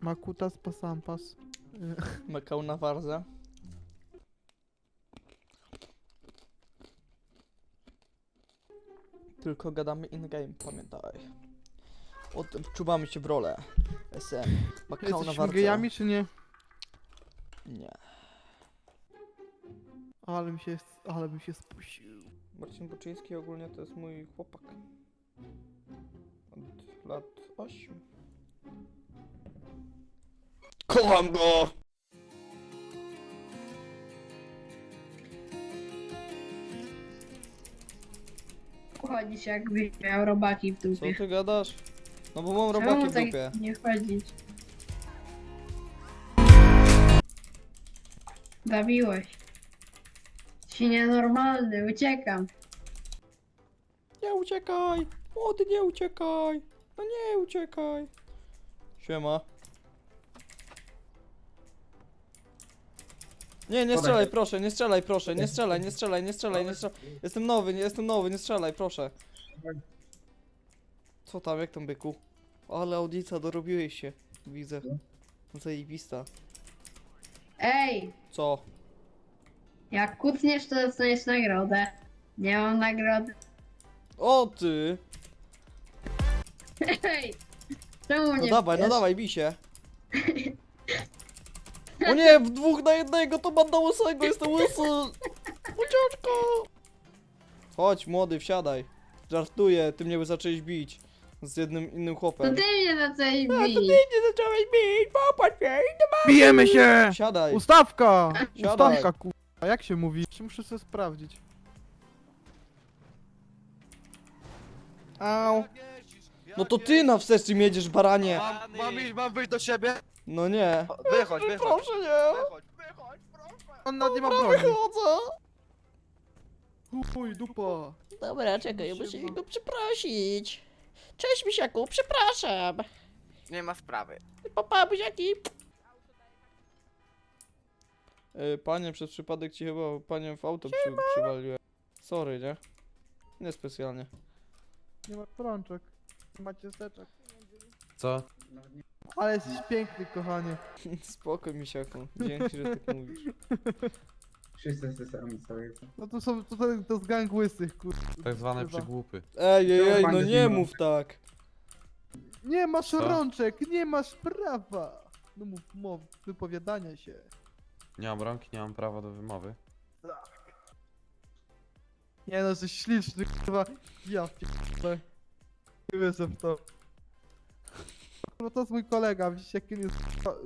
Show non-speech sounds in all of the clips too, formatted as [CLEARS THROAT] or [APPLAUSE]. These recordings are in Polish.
Makutas pasampas. [LAUGHS] Mekał na warzę. Tylko gadamy in-game, pamiętaj. Odczuwamy się w rolę. SM. Makał na Jesteśmy warzę. gejami czy nie? Nie. Ale mi się, ale bym się spuścił. Marcin Boczyński ogólnie to jest mój chłopak. Od lat 8. Kocham go! Chodzisz jakbyś miał robaki w Co dupie. ty gadasz? No bo mam Czemu robaki w tak dupie. nie chodzić? Zabiłeś. Ci nienormalny, uciekam. Nie uciekaj! Młody, nie uciekaj! No nie uciekaj! Siema. Nie, nie strzelaj, proszę, nie strzelaj, proszę, nie strzelaj, nie strzelaj, nie strzelaj, nie strzelaj. Jestem nowy, nie jestem nowy, nie strzelaj, proszę. Co tam, jak tam byku? Ale audica, dorobiłeś się, widzę. Zajebista. Ej, Co? jak kucniesz, to dostaniesz nagrodę. Nie mam nagrody. O ty! Ej, czemu No nie dawaj, no dawaj, bij się. [LAUGHS] O nie, w dwóch na jednego to banda łysego, jestem łysy. Ucieczko. Chodź, młody, wsiadaj. Żartuję, ty mnie zacząłeś bić. Z jednym innym To chłopem. ty mnie zacząłeś A, to ty bić. mnie zacząłeś bić, popatrz się, Bijemy się! Siadaj. Ustawka! Siadaj. Ustawka, kurwa. Jak się mówi? Czy muszę sobie sprawdzić? Au. No to ty na wstecz jedziesz, baranie. Mam, mam, iść, mam wyjść do siebie? No nie. Wychodź, wychodź. Proszę nie. Wychodź, wychodź, proszę. On nawet nie ma broni. wychodzę. Chuj, dupa. Dobra, czekaj, muszę go przeprosić. Cześć, misiaku, przepraszam. Nie ma sprawy. Papa, buziaki. Yy, panie, przez przypadek ci chyba panie w auto przy, przywaliłem. Sorry, nie? Niespecjalnie. Nie ma rączek. Nie ma ciasteczek. Co? Ale jesteś piękny, kochanie. [LAUGHS] Spoko, misiaku. Dzięki, że tak mówisz. [LAUGHS] Wszyscy te sami sobie. No to są, to, to, to z gang łysych, kurwa. Tak zwane Chyba. przygłupy. Ej, ej, ej, no nie mów tak. Nie masz Co? rączek, nie masz prawa. No mów, mów, wypowiadania się. Nie mam rąk, nie mam prawa do wymowy. Nie no, jesteś śliczny, kurwa. Ja pierdolę. Nie wierzę w to. No to jest mój kolega, widzisz jaki on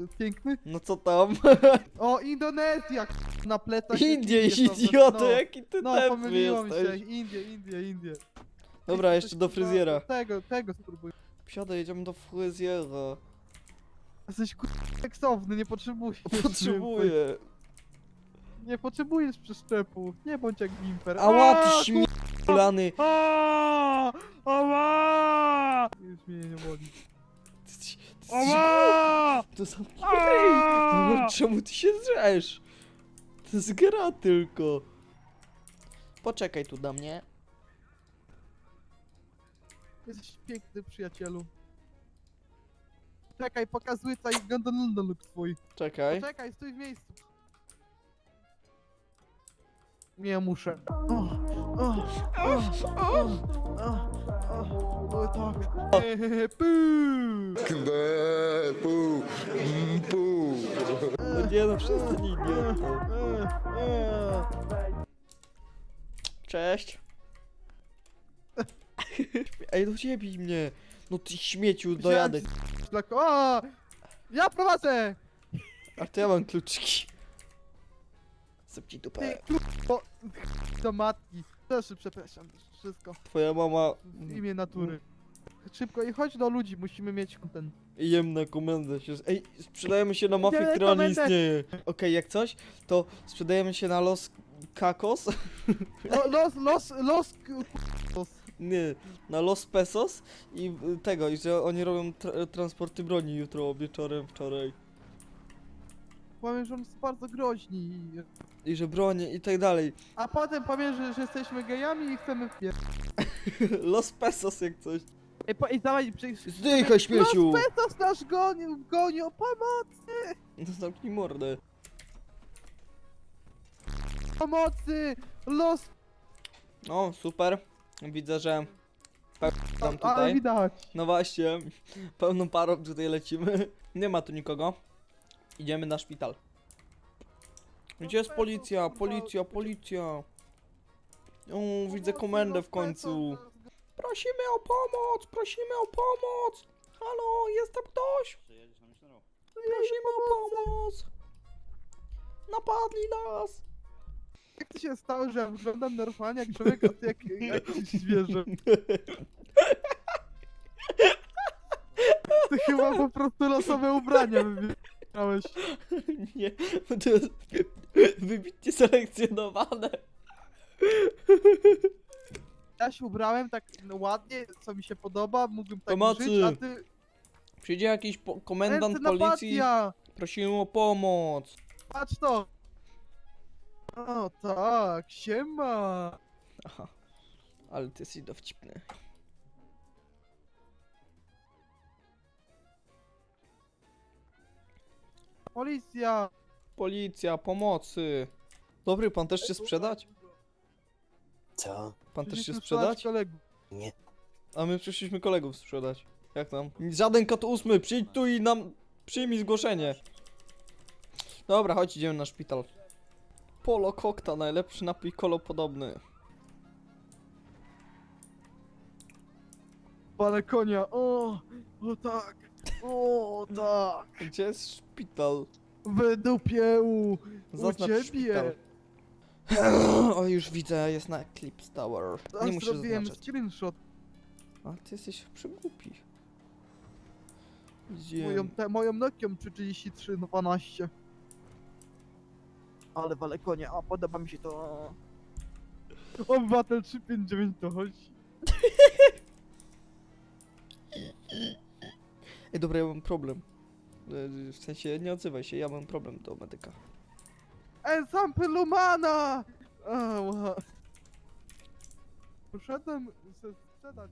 jest piękny? No co tam? O, Indonezja, na plecach. Indie, Indie są, idioto, no. jaki ty No, tępy pomyliło mi się. jesteś. Indie, Indie, Indie. Dobra, jeszcze do kurwa, fryzjera. Tego, tego spróbuj. Siadaj, jedziemy do fryzjera. Jesteś kurwa seksowny, nie potrzebujesz. Potrzebuję. Nie potrzebujesz przeszczepu. Nie bądź jak Gimper. Ała, A, ty śmielany. Ała! Już mnie nie boli. Ała! To zamknij ryj. No, Czemu ty się drzesz? To jest gra tylko. Poczekaj tu do mnie. Jesteś piękny przyjacielu. Czekaj, pokazuję tutaj gondolny look twój. Czekaj. Czekaj, stój w miejscu. Nie muszę. O, o, o, o, o, o, tak. Eee, puu. No nie no, przestań idioto. Cześć. Ej, nie bij mnie. No ty śmieciu, dojadę. Tak, [LAUGHS] o! Ja prowadzę! A to ja mam kluczyki. Sypci Ty, dupę. kurwa, [LAUGHS] do matki. Też przepraszam, wszystko. Twoja mama W imię natury. Szybko i chodź do ludzi, musimy mieć ten. jem na komendę się. Ej, sprzedajemy się na mafię, Idziemy na która nie komendę. istnieje. Okej, jak coś, to sprzedajemy się na Los Kakos. Lo, los, los, los, los. Nie, na Los Pesos i y, tego, i że oni robią tra transporty broni jutro wieczorem, wczoraj. Powiem, że on jest bardzo groźni. I że bronie i tak dalej. A potem powiem, że, że jesteśmy gejami i chcemy wpier... [LAUGHS] Los Pesos jak coś. Ej, po, ej, dawaj, przy... Zdychaj, śmieciu! Los Petos nasz gonił, gonił, pomocy, No zamknij mordę. pomocy, los... O, super. Widzę, że Ale tutaj. widać. No właśnie, [LAUGHS] pełną parą tutaj lecimy. Nie ma tu nikogo. Idziemy na szpital. Gdzie jest policja? Policja, policja. O, widzę komendę w końcu. Prosimy o pomoc, prosimy o pomoc. Halo, jest tam ktoś? Prosimy o pomoc. Napadli nas. Jak to się stało, że ja wyglądam normalnie jak człowiek, ty jak, jak zwierzę? [LAUGHS] Ty chyba po prostu losowe ubrania [LAUGHS] Nie, bo to jest wybitnie selekcjonowane. Ja się ubrałem tak ładnie, co mi się podoba, mógłbym tak Pomocy! żyć, a ty... Przyjdzie jakiś po- komendant Ręce na policji. patia! Prosimy o pomoc. Patrz to! O tak, siema! Aha. Ale ty jesteś dowcipny. Policja! Policja, pomocy. Dobry, pan też chce sprzedać? Co? Pan też chce Przyszliśmy sprzedać? kolegów. Nie. A my przyszliśmy kolegów sprzedać. Jak tam? Żaden kot ósmy, przyjdź tu i nam przyjmij zgłoszenie. Dobra, chodź, idziemy na szpital. Polo Kokta, najlepszy napój kolopodobny. Pane konia, o! O tak! O tak! Gdzie jest szpital? W dupie u! U Zaznacz ciebie! szpital. [CLEARS THROAT] O, już widzę, jest na Eclipse Tower. Nie Aż musisz zrobiłem zaznaczać. screenshot. A ty jesteś przygłupi. Moją, Idziemy. te, moją Nokią 3312. Ale wale konia, a podoba mi się to. Obywatel 359 to chodzi. [LAUGHS] Ej, dobra, ja mam problem. E, W sensie, nie odzywaj się, ja mam problem do medyka. Ensample Lumana! Ała. Poszedłem sprzedać